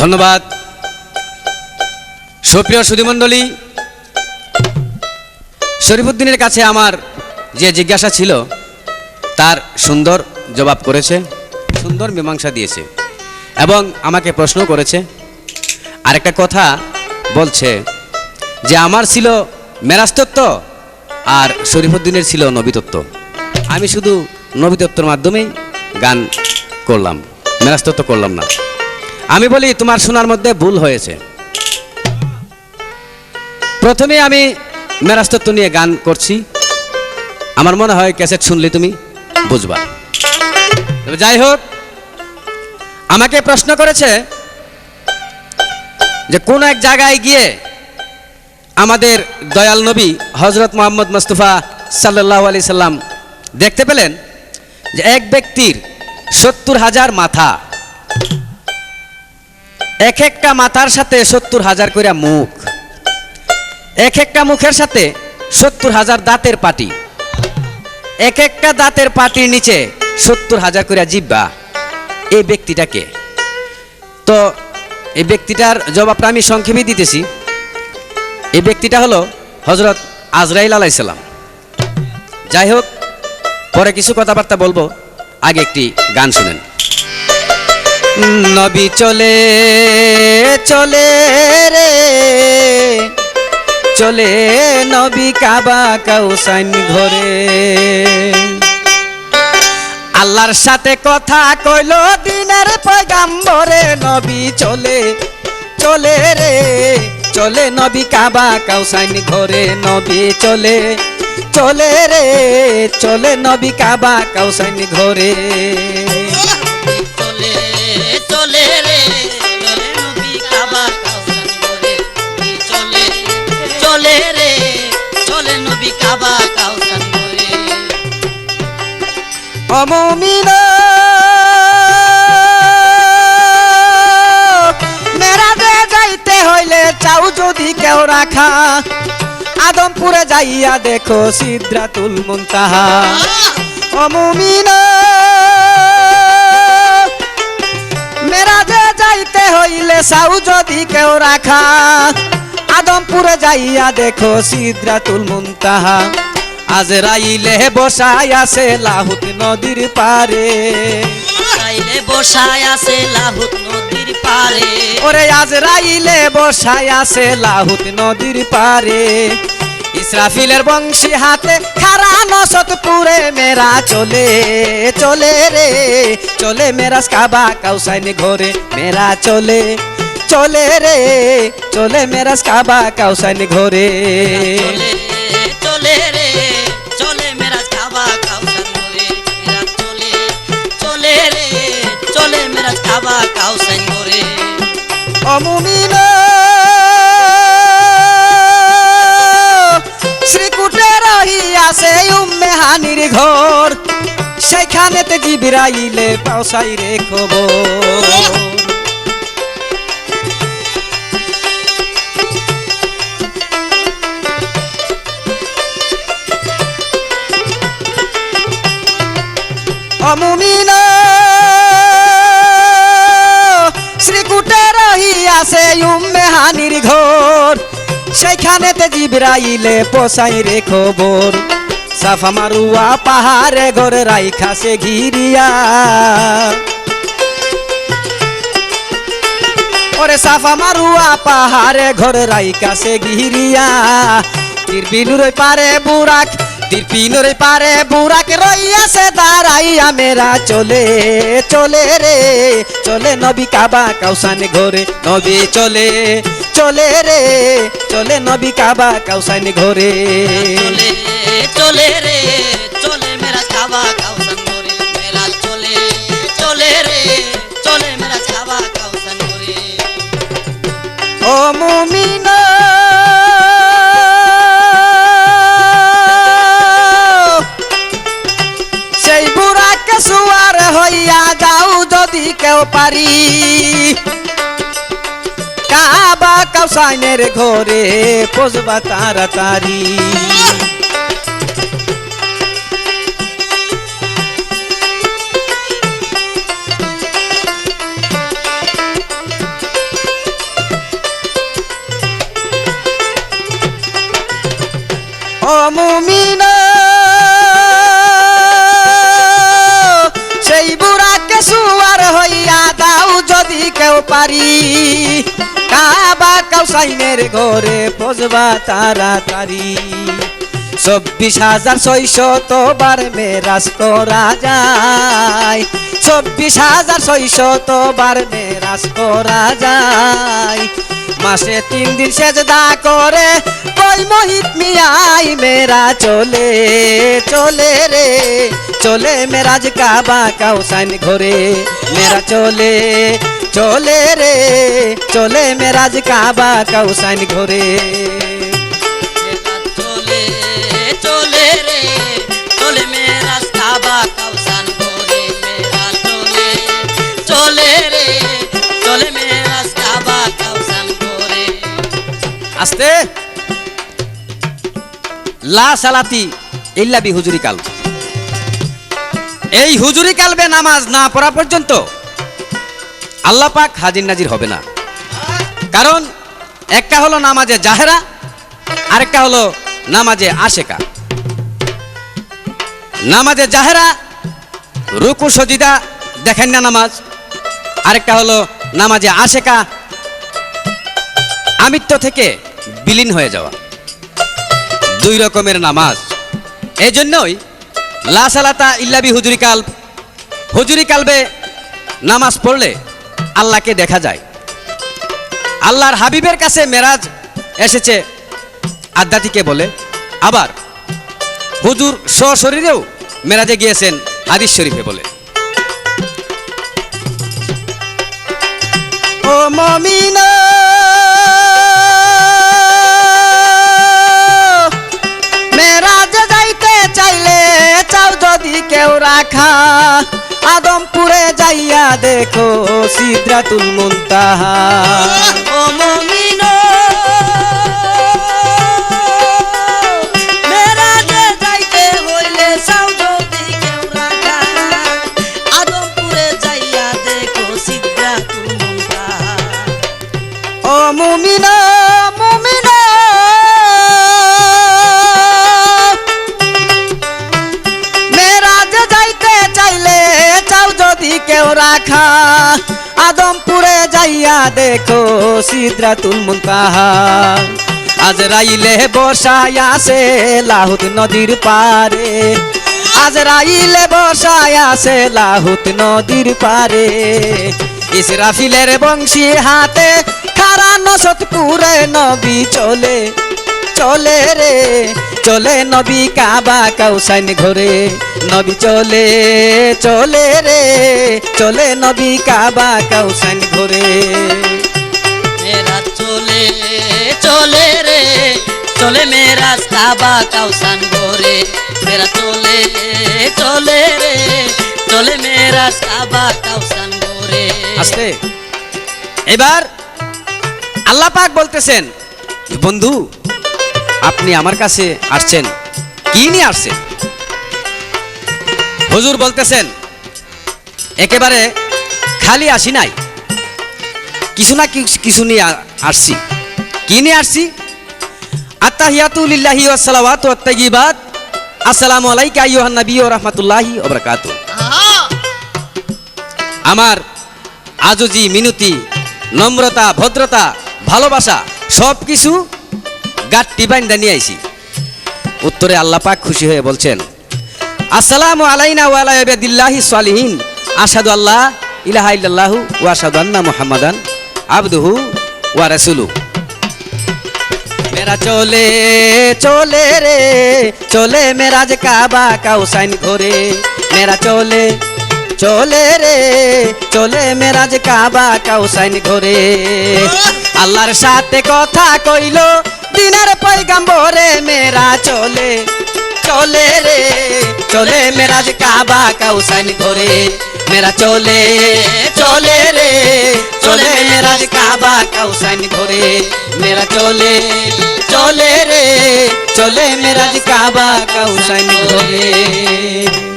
ধন্যবাদ। সুপ্রিয় সুধীমণ্ডলী, শরীফুদ্দিনের কাছে আমার যে জিজ্ঞাসা ছিল, তার সুন্দর জবাব করেছে, সুন্দর মীমাংসা দিয়েছে এবং আমাকে প্রশ্ন করেছে। আরেকটা কথা বলছে যে, আমার ছিল মেরাস্তত্ব আর শরীফুদ্দিনের ছিল নবীতত্ত্ব। আমি শুধু নবীতত্ত্বর মাধ্যমেই গান করলাম মেরাস্তত্ব করলাম না। আমি বলি, তোমার শোনার মধ্যে ভুল হয়েছে। প্রথমে আমি মেরাস্তত্ব নিয়ে গান করছি। আমার মনে হয় ক্যাসেট শুনলে তুমি বুঝবা। যাই হোক, আমাকে প্রশ্ন করেছে যে কোন এক জায়গায় গিয়ে আমাদের দয়াল নবী হজরত মোহাম্মদ মুস্তফা সাল্লাহ আলি সাল্লাম দেখতে পেলেন যে এক ব্যক্তির সত্তর হাজার মাথা এক একটা মাথার সাথে সত্তর হাজার কইরা মুখ। এক একটা মুখের সাথে সত্তর হাজার দাঁতের পাটি। এক একটা দাঁতের পাটির নিচে সত্তর হাজার করে জিব্বা। এই ব্যক্তিটাকে তো এই ব্যক্তিটার জবাবটা আমি সংক্ষেপে দিতেছি। এই ব্যক্তিটা হলো হজরত আজরাইল আলাইসাল্লাম যাই হোক, পরে কিছু কথাবার্তা বলব। আগে একটি গান শুনেন। নবী চলে চলে রে। চলে নবী কাবা কাউসাইন ঘরে। আল্লাহর সাথে কথা কইল দিনের পয়গাম্বরে, নবী চলে চলে রে। চলে নবী কাবা কাউসাইন ঘরে, নবী চলে চলে রে। চলে নবী কাবা কাউসাইন ঘরে। যাইতে হইলে কেউ রাখা। আদমপুরে যাইয়া দেখো সিদ্রাতুল মুনতাহা। অমুমিন। যাইতে হইলে চাও যদি কেউ রাখা। আদমপুরে যাইয়া দেখো সিদ্রাতুল মুনতাহা। আজরাইলে বসাই আছে লাহুত নদীর পারে বসায় আছে লাহুত নদীর পারে ওরে আজরাইলে বসাই আছে লাহুত নদীর পারে ইসরাফিলের বংশী হাতে খারা নসত পুরে মেরা চলে চলে রে চলে মেরা কাবা কাউসাইনি ঘরে মেরা চলে চলে রে চলে মেরা কাবা কাউসাইনি ঘরে। ঘর, সেখানেতে জিবিরাইলে পাওসাই রে খবর। অমুমিন, শ্রীকুটে আছে উম্মে হানির ঘর সেইখানেতে জিবরাইলে পোসাই রে খবর। সাফা মারুয়া পাহাড়ে ঘরে রাইখাসে ঘিরিয়া। ওরে সাফা মারুয়া পাহাড়ে ঘরে রাইকাসে ঘিরিয়া। তিরপিনুরে পারে বুরাক তিরপিনুরে পারে বুরাক রইয়াছে দাঁড়াইয়া মেরা চলে চলে রে, চলে নবী কাবা কাউসান ঘরে, নবী চলে চলে রে, চলে নবী কাবা কাউসান ঘরে। চলে চলে রে, চলে মেরা কাবা হইয়া যাও যদি কেউ পারি। কাবা কাউসাইনের ঘরে পজবা তাড়াতাড়ি। পারি। কাবা কাউসাইনের ঘরে পজবা তাড়াতাড়ি। চব্বিশ হাজার ছয়শত বার মেরাজ করা যায়। চব্বিশ হাজার ছয়শত বার মেরাজ করা যায়। মাসে তিন দিন সেজদা করে কই মহিত মিয়াই মেরা চলে চলে রে, চলে মেরাজ কাবা কাউসাইন ঘরে, মেরা চলে। চলে রে চলে মেরাজ কাবা কাউসাইন ঘরে। চলে চলে রে চলে মেরাজ কাবা কাউসান করে মেরাজ চলে চলে রে চলে মেরাজ কাবা কাউসান করে আস্তে। লা সালাতি ইল্লা বি হুজুরি কাল এই হুজুরি কালবে নামাজ না পড়া পর্যন্ত আল্লাহ পাক হাজির নাজির হবে না। কারণ একটা হলো নামাজে জাহেরা, আরেকটা হলো নামাজে আশেকা। নামাজে জাহেরা, রুকু সজিদা, দেখেন না নামাজ। আরেকটা হলো নামাজে আশেকা, আমিত্ব থেকে বিলীন হয়ে যাওয়া। দুই রকমের নামাজ। এই জন্যই লা সালাতা ইল্লাবি হুজুরি কাল হুজুরি কালবে নামাজ পড়লে আল্লাহকে দেখা যায়। আল্লাহর হাবিবের কাছে মেরাজ এসেছে। আধ্যাত্মিকে বলে। আবার হুজুর সশরীরেও মেরাজে গিয়েছেন হাদিস শরীফে বলে। দেখো সিদ্রাতুল মুনতাহা। কেউ রাখা। আদমপুরে যাইয়া দেখো সিদ্রাতুল মুনতাহা। আজ রাইলে বসায় আছে লাহুত নদীর পারে। আজ রাইলে বসায় আছে লাহুত নদীর পারে। ইসরাফিলের বংশী হাতে খারা নসতপুরে নবী চলে। চলে রে চলে নবী কাবা কাউসাইন ঘরে। নবী চলে চলে রে চলে নবী কাবা কাউসাইন ঘরে। মেরা চলে চলে রে চলে মেরা কাবা কাউসান গোরে মেরা চলে চলে রে চলে মেরা কাবা কাউসান গোরে আস্তে। এবার আল্লাহ পাক বলতেছেন বন্ধু আপনি আমার কাছে আসছেন। কি নিয়ে আসছেন? হুজুর বলতেছেন, একেবারে খালি আসি নাই। কিছু না কিছু- নিয়ে আসছি। কি নিয়ে আসছি? আত্তাহিয়াতু লিল্লাহি ওয়াস সালাওয়াতু ওয়াত তাইয়িবাত আসসালামু আলাইকা আইয়ুহান নবী ওয়া রাহমাতুল্লাহি ওয়া বারাকাতুহু। আমার আজজি, মিনতি, নম্রতা, ভদ্রতা, ভালোবাসা সব কিছু গাট্টি বাইন্দা নিয়ে আইছি। উত্তরে আল্লাহ পাক খুশি হয়ে বলছেন, আসসালামু আলাইনা ওয়া আলা ইবাদিল্লাহি সালিহিন। আশহাদু আল্লাহ ইলাহা ইল্লাল্লাহু ওয়া আশহাদু আন্না মুহাম্মাদান আবদুহু ওয়া রাসূলুহু। মেরা চলে চলে রে, চলে মেরাজ কাবা কাউসাইন ঘরে মেরা চলে চলে রে, চলে মেরাজ কাবা কাউসাইন ঘরে আল্লাহর সাথে কথা কইল দিনের পৈগাম্বরে মেরা চলে চলে রে, চলে মেরাজ কাবা কাউসাইন ঘরে। মেরা চলে চলে রে, চলে মেরাজ কাবা কাউসাইন ঘরে। মেরা চলে চলে রে, চলে মেরাজ কাবা কাউসাইন ঘরে।